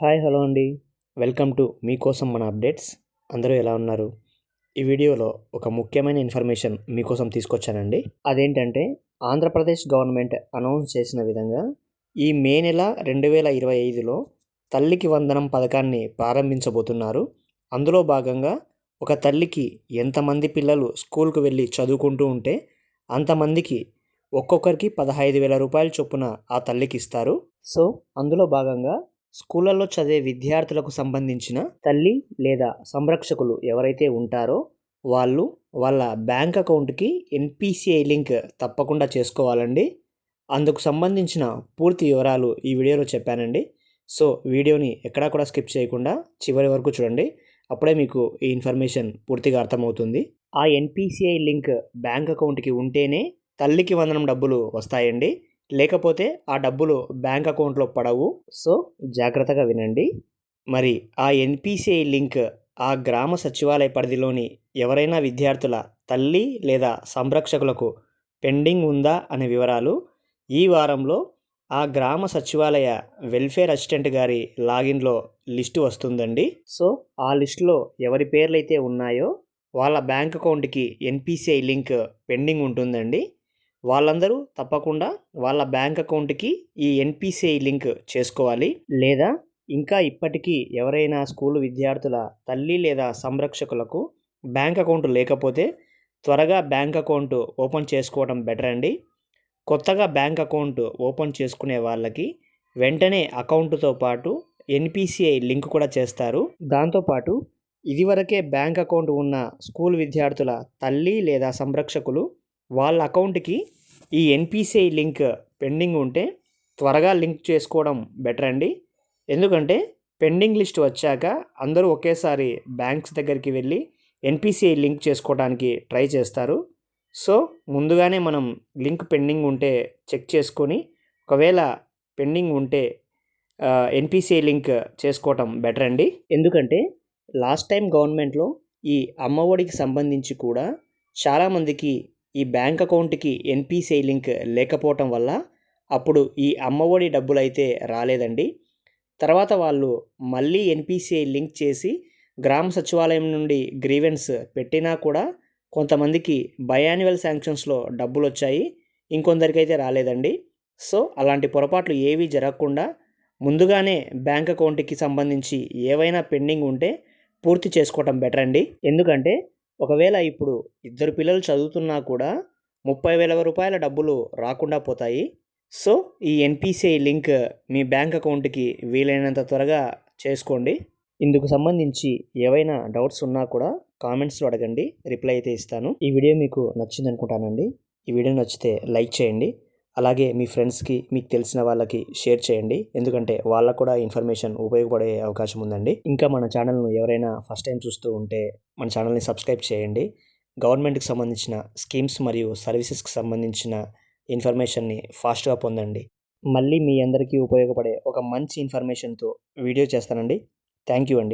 Hi hello అండి. Welcome to మీకోసం మన అప్డేట్స్. అందరూ ఎలా ఉన్నారు? ఈ వీడియోలో ఒక ముఖ్యమైన ఇన్ఫర్మేషన్ మీకోసం తీసుకొచ్చానండి. అదేంటంటే ఆంధ్రప్రదేశ్ గవర్నమెంట్ అనౌన్స్ చేసిన విధంగా ఈ మే నెల రెండు వేల ఇరవై ఐదులో తల్లికి వందనం పథకాన్ని ప్రారంభించబోతున్నారు. అందులో భాగంగా ఒక తల్లికి ఎంతమంది పిల్లలు స్కూల్కు వెళ్ళి చదువుకుంటూ ఉంటే అంతమందికి ఒక్కొక్కరికి పదహైదు వేల రూపాయల చొప్పున ఆ తల్లికి ఇస్తారు. సో అందులో భాగంగా స్కూళ్ళల్లో చదివే విద్యార్థులకు సంబంధించిన తల్లి లేదా సంరక్షకులు ఎవరైతే ఉంటారో వాళ్ళు వాళ్ళ బ్యాంక్ అకౌంట్కి ఎన్పిసిఐ లింక్ తప్పకుండా చేసుకోవాలండి. అందుకు సంబంధించిన పూర్తి వివరాలు ఈ వీడియోలో చెప్పానండి. సో వీడియోని ఎక్కడా కూడా స్కిప్ చేయకుండా చివరి వరకు చూడండి. అప్పుడే మీకు ఈ ఇన్ఫర్మేషన్ పూర్తిగా అర్థమవుతుంది. ఆ ఎన్పిసిఐ లింక్ బ్యాంక్ అకౌంట్కి ఉంటేనే తల్లికి వందనం డబ్బులు వస్తాయండి. లేకపోతే ఆ డబ్బులు బ్యాంక్ అకౌంట్లో పడవు. సో జాగ్రత్తగా వినండి. మరి ఆ ఎన్పిసిఐ లింక్ ఆ గ్రామ సచివాలయ పరిధిలోని ఎవరైనా విద్యార్థుల తల్లి లేదా సంరక్షకులకు పెండింగ్ ఉందా అనే వివరాలు ఈ వారంలో ఆ గ్రామ సచివాలయ వెల్ఫేర్ అసిస్టెంట్ గారి లాగిన్లో లిస్టు వస్తుందండి. సో ఆ లిస్టులో ఎవరి పేర్లైతే ఉన్నాయో వాళ్ళ బ్యాంక్ అకౌంట్కి ఎన్పిసిఐ లింక్ పెండింగ్ ఉంటుందండి. వాళ్ళందరూ తప్పకుండా వాళ్ళ బ్యాంక్ అకౌంట్కి ఈ ఎన్పిసిఐ లింక్ చేసుకోవాలి. లేదా ఇంకా ఇప్పటికీ ఎవరైనా స్కూల్ విద్యార్థుల తల్లి లేదా సంరక్షకులకు బ్యాంక్ అకౌంట్ లేకపోతే త్వరగా బ్యాంక్ అకౌంట్ ఓపెన్ చేసుకోవడం బెటర్ అండి. కొత్తగా బ్యాంక్ అకౌంట్ ఓపెన్ చేసుకునే వాళ్ళకి వెంటనే అకౌంట్తో పాటు ఎన్పిసిఐ లింక్ కూడా చేస్తారు. దాంతోపాటు ఇదివరకే బ్యాంక్ అకౌంట్ ఉన్న స్కూల్ విద్యార్థుల తల్లి లేదా సంరక్షకులు వాళ్ళ అకౌంట్కి ఈ ఎన్పిసిఐ లింక్ పెండింగ్ ఉంటే త్వరగా లింక్ చేసుకోవడం బెటర్ అండి. ఎందుకంటే పెండింగ్ లిస్ట్ వచ్చాక అందరూ ఒకేసారి బ్యాంక్స్ దగ్గరికి వెళ్ళి ఎన్పిసిఐ లింక్ చేసుకోవడానికి ట్రై చేస్తారు. సో ముందుగానే మనం లింక్ పెండింగ్ ఉంటే చెక్ చేసుకొని ఒకవేళ పెండింగ్ ఉంటే ఎన్పిసిఐ లింక్ చేసుకోవటం బెటర్ అండి. ఎందుకంటే లాస్ట్ టైం గవర్నమెంట్లో ఈ అమ్మఒడికి సంబంధించి కూడా చాలామందికి ఈ బ్యాంక్ అకౌంట్కి ఎన్పిసిఐ లింక్ లేకపోవటం వల్ల అప్పుడు ఈ అమ్మఒడి డబ్బులు అయితే రాలేదండి. తర్వాత వాళ్ళు మళ్ళీ ఎన్పిసిఐ లింక్ చేసి గ్రామ సచివాలయం నుండి గ్రీవెన్స్ పెట్టినా కూడా కొంతమందికి బయాన్యువల్ శాంక్షన్స్లో డబ్బులు వచ్చాయి ఇంకొందరికైతే రాలేదండి. సో అలాంటి పొరపాట్లు ఏవీ జరగకుండా ముందుగానే బ్యాంక్ అకౌంట్కి సంబంధించి ఏవైనా పెండింగ్ ఉంటే పూర్తి చేసుకోవటం బెటర్ అండి ఎందుకంటే ఒకవేళ ఇప్పుడు ఇద్దరు పిల్లలు చదువుతున్నా కూడా ముప్పై వేల రూపాయల డబ్బులు రాకుండా పోతాయి. సో ఈ ఎన్పిసిఐ లింక్ మీ బ్యాంక్ అకౌంట్కి వీలైనంత త్వరగా చేసుకోండి. ఇందుకు సంబంధించి ఏవైనా డౌట్స్ ఉన్నా కూడా కామెంట్స్లో అడగండి. రిప్లై అయితే ఇస్తాను. ఈ వీడియో మీకు నచ్చింది అనుకుంటానండి ఈ వీడియో నచ్చితే లైక్ చేయండి. అలాగే మీ ఫ్రెండ్స్కి మీకు తెలిసిన వాళ్ళకి షేర్ చేయండి. ఎందుకంటే వాళ్ళకు కూడా ఇన్ఫర్మేషన్ ఉపయోగపడే అవకాశం ఉందండి. ఇంకా మన ఛానల్ను ఎవరైనా ఫస్ట్ టైం చూస్తూ ఉంటే మన ఛానల్ని సబ్స్క్రైబ్ చేయండి. గవర్నమెంట్కి సంబంధించిన స్కీమ్స్ మరియు సర్వీసెస్కి సంబంధించిన ఇన్ఫర్మేషన్ని ఫాస్ట్గా పొందండి. మళ్ళీ మీ అందరికీ ఉపయోగపడే ఒక మంచి ఇన్ఫర్మేషన్తో వీడియో చేస్తానండి. థ్యాంక్ యూ అండి.